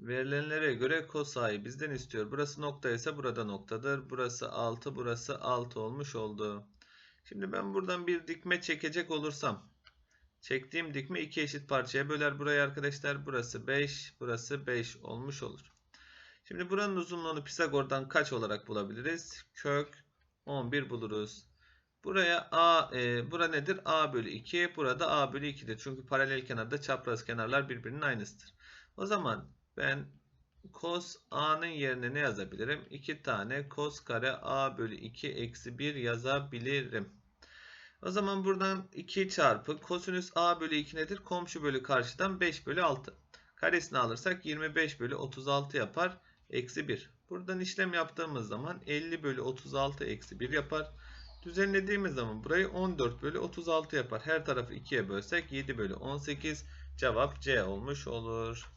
Verilenlere göre cos a'yı bizden istiyor. Burası nokta ise burada noktadır. Burası 6, burası 6 olmuş oldu. Şimdi ben buradan bir dikme çekecek olursam çektiğim dikme iki eşit parçaya böler burayı arkadaşlar. Burası 5, burası 5 olmuş olur. Şimdi buranın uzunluğunu Pisagor'dan kaç olarak bulabiliriz? Kök 11 buluruz. Buraya a e, bura nedir? a bölü 2. Burada a bölü 2'dir. Çünkü paralel kenarda çapraz kenarlar birbirinin aynısıdır. O zaman ben cos a'nın yerine ne yazabilirim? 2 tane cos kare a bölü 2 eksi 1 yazabilirim. O zaman buradan 2 çarpı kosinüs a bölü 2 nedir? Komşu bölü karşıdan 5 bölü 6. Karesini alırsak 25 bölü 36 yapar. Eksi 1. Buradan işlem yaptığımız zaman 50 bölü 36 eksi 1 yapar. Düzenlediğimiz zaman burayı 14 bölü 36 yapar. Her tarafı 2'ye bölsek 7 bölü 18. Cevap C olmuş olur.